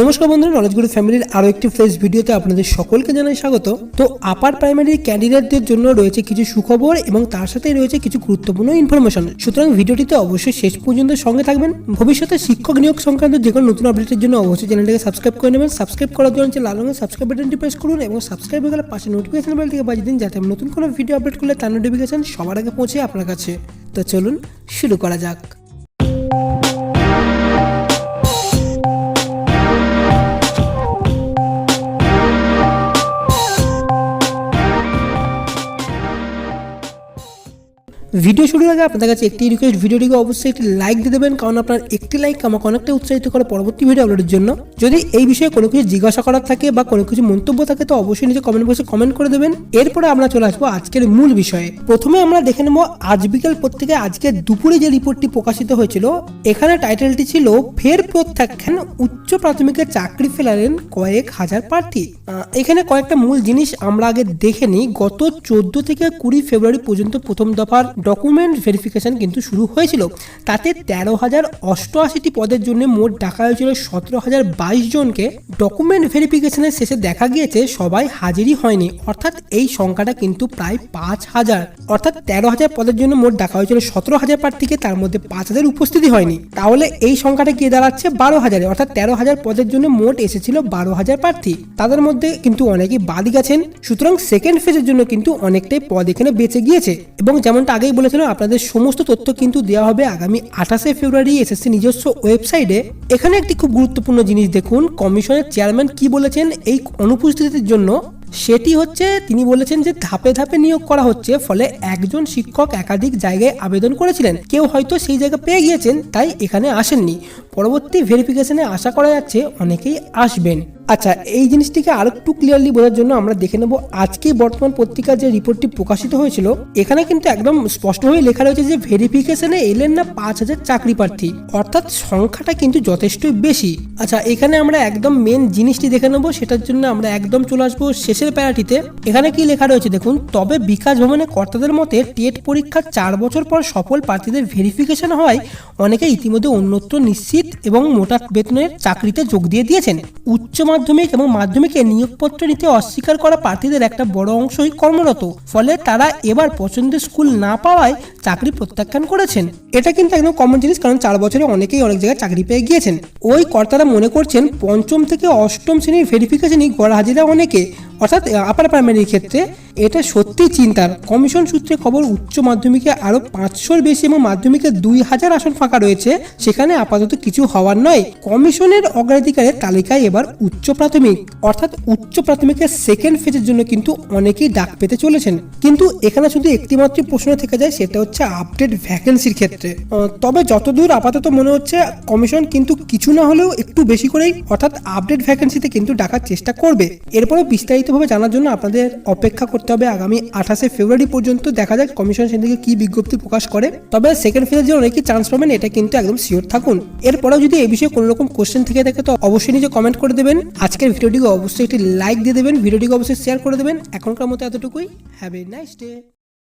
নমস্কার বন্ধুরা নলেজ গুরু ফ্যামিলির আরও একটি ফ্রেশ ভিডিওতে আপনাদের সকলকে জানাই স্বাগত। তো আপার প্রাইমারি ক্যান্ডিডেটদের জন্য রয়েছে কিছু সুখবর এবং তার সাথে রয়েছে কিছু গুরুত্বপূর্ণ ইনফরমেশন সুতরাং ভিডিওটিতে অবশ্যই শেষ পর্যন্ত সঙ্গে থাকবেন। ভবিষ্যতে শিক্ষক নিয়োগ সংক্রান্ত যে কোনো নতুন আপডেটের জন্য অবশ্যই চ্যানেলটাকে সাবস্ক্রাইব করে নেবেন। সাবস্ক্রাইব করার জন্য লাল রঙের সাবস্ক্রাইব বাটনটি প্রেস করুন এবং সাবস্ক্রাইব হয়ে গেলে পাশে নোটিফিকেশন বেল থেকে বাজিয়ে দিন যাতে নতুন কোনো ভিডিও আপডেট করলে তার নোটিফিকেশন সবার আগে পৌঁছে আপনার কাছে। তো চলুন শুরু করা যাক। ভিডিও শুরুর আগে আপনাদের কাছে একটি রিকোয়েস্ট ভিডিওটিকে অবশ্যই একটি লাইক দিয়ে দেবেন, কারণ আপনার একটি লাইক আমাকে অনেকটা উৎসাহিত করে পরবর্তী ভিডিও আপলোডের জন্য। যদি এই বিষয়ে কোনো কিছু জিজ্ঞাসা করার থাকে বা কোনো কিছু মন্তব্য থাকে, তো অবশ্যই নিজে কমেন্ট বক্সে কমেন্ট করে দেবেন। এরপরে আমরা চলে আসব আজকের মূল বিষয়ে। প্রথমে আমরা দেখে নেব আজ বিকেল পত্রিকায় আজকে দুপুরে যে রিপোর্টটি প্রকাশিত হয়েছিল, এখানে টাইটেলটি ছিল, ফের প্রত্যাখ্যান উচ্চ প্রাথমিকের চাকরি ফেলালেন কয়েক হাজার প্রার্থী। এখানে কয়েকটা মূল জিনিস আমরা আগে দেখে নিই। গত চোদ্দ থেকে কুড়ি ফেব্রুয়ারি পর্যন্ত প্রথম দফার ডকুমেন্ট ভেরিফিকেশন কিন্তু শুরু হয়েছিল। তাতে তেরো হাজার অষ্টআশিটি পদের জন্য মোট ডাকা হয়েছিল সতেরো হাজার বাইশ জনকে। ডকুমেন্ট ভেরিফিকেশনের শেষে দেখা গিয়েছে সবাই হাজিরই হয়নি। অর্থাৎ এই সংখ্যাটা কিন্তু প্রায় পাঁচ হাজার। অর্থাৎ তেরো হাজার পদের জন্য মোট ডাকা হয়েছিল সতেরো হাজার প্রার্থীকে, তার মধ্যে পাঁচ হাজার উপস্থিতি হয়নি। তাহলে এই সংখ্যাটা গিয়ে দাঁড়াচ্ছে? বারো হাজারে। অর্থাৎ তেরো হাজার পদের জন্য মোট এসেছিল বারো হাজার প্রার্থী। তাদের মধ্যে কিন্তু অনেকেই বাদই গেছেন। সুতরাং সেকেন্ড ফেজের জন্য কিন্তু অনেকটাই পদ এখানে বেঁচে গিয়েছে। এবং যেমনটা আগেই বলেছিলাম আপনাদের সমস্ত তথ্য কিন্তু দেওয়া হবে আগামী আঠাশে ফেব্রুয়ারি এসএসসি নিজস্ব ওয়েবসাইটে। এখানে একটি খুব গুরুত্বপূর্ণ জিনিস দেখুন, কমিশনের চেয়ারম্যান কি বলেছেন এই অনুপস্থিতির জন্য? সেটি হচ্ছে, তিনি বলেছেন যে ধাপে ধাপে নিয়োগ করা হচ্ছে, ফলে একজন শিক্ষক একাধিক জায়গায় আবেদন করেছিলেন। কেউ হয়তো সেই জায়গা পেয়ে গিয়েছেন, তাই এখানে আসেননি। পরবর্তী ভেরিফিকেশনে আশা করা যাচ্ছে অনেকেই আসবেন। আচ্ছা এই জিনিসটিকে আরও একটু ক্লিয়ারলি বোঝার জন্য আমরা দেখে নেব আজকে বর্তমান পত্রিকার যে রিপোর্টটি প্রকাশিত হয়েছিল, এখানে কিন্তু একদম স্পষ্টভাবে লেখা রয়েছে যে ভেরিফিকেশনে এলেন না পাঁচ হাজার চাকরি প্রার্থী। অর্থাৎ সংখ্যাটা কিন্তু যথেষ্টই বেশি। আচ্ছা এখানে আমরা একদম মেন জিনিসটি দেখে নেব, সেটার জন্য আমরা একদম চলে আসব শেষের প্যারাটিতে। এখানে কি লেখা রয়েছে দেখুন, তবে বিকাশ ভবনে কর্তাদের মতে টেট পরীক্ষার চার বছর পর সফল প্রার্থীদের ভেরিফিকেশন হওয়ায় অনেকে ইতিমধ্যে অন্যত্র নিশ্চিত এবং মোটা বেতনের চাকরিতে যোগ দিয়ে দিয়েছেন। উচ্চ মাধ্যমিক এবং মাধ্যমিকে নিয়োগপত্র নিতে অস্বীকার করা প্রার্থীদের একটা বড় অংশই কর্মরত। ফলে তারা এবার পছন্দের স্কুল না পাওয়ায় চাকরি প্রত্যাখ্যান করেছেন। এটা কিন্তু একদম কমন জিনিস, কারণ চার বছরে অনেকেই অনেক জায়গায় চাকরি পেয়ে গিয়েছেন। ওই কর্তারা মনে করছেন পঞ্চম থেকে অষ্টম শ্রেণির ভেরিফিকেশনই গড় হাজিরা অনেকে। অর্থাৎ আপার প্রাইমারির ক্ষেত্রে এটা সত্যি চিন্তার। কমিশন সূত্রে খবর উচ্চ মাধ্যমিকে আরও পাঁচশোর বেশি এবং মাধ্যমিকে দুই হাজার আসন ফাঁকা রয়েছে। সেখানে আপাতত কিছু হওয়ার নয়। কমিশনের অগ্রাধিকারের তালিকায় এবার উচ্চ প্রাথমিক, অর্থাৎ উচ্চ প্রাথমিকের সেকেন্ড ফেজের জন্য কিন্তু অনেকেই ডাক পেতে চলেছেন। কিন্তু এখানে শুধু একটিমাত্র প্রশ্ন থেকে যায়, সেটা হচ্ছে আপডেট ভ্যাকেন্সির ক্ষেত্রে। তবে যতদূর আপাতত মনে হচ্ছে কমিশন কিন্তু কিছু না হলেও একটু বেশি করেই অর্থাৎ আপডেট ভ্যাকেন্সিতে কিন্তু ডাকার চেষ্টা করবে। এরপরে বিস্তারিতভাবে জানার জন্য আপনাদের অপেক্ষা করতে হবে আগামী আঠাশে ফেব্রুয়ারি পর্যন্ত। দেখা যাক কমিশন সেদিকে কি বিজ্ঞপ্তি প্রকাশ করে। তবে সেকেন্ড ফেজের জন্য অনেকেই চান্স পাবেন, এটা কিন্তু একদম শিওর থাকুন। এরপরেও যদি এই বিষয়ে কোনো রকম কোশ্চেন থেকে থাকে, তো অবশ্যই নিজে কমেন্ট করে দেবেন। আজকের ভিডিওটিকে অবশ্যই একটি লাইক দিয়ে দেবেন। ভিডিওটিকে অবশ্যই শেয়ার করে দেবেন। এখনকার মতো এতটুকুই। Have a nice day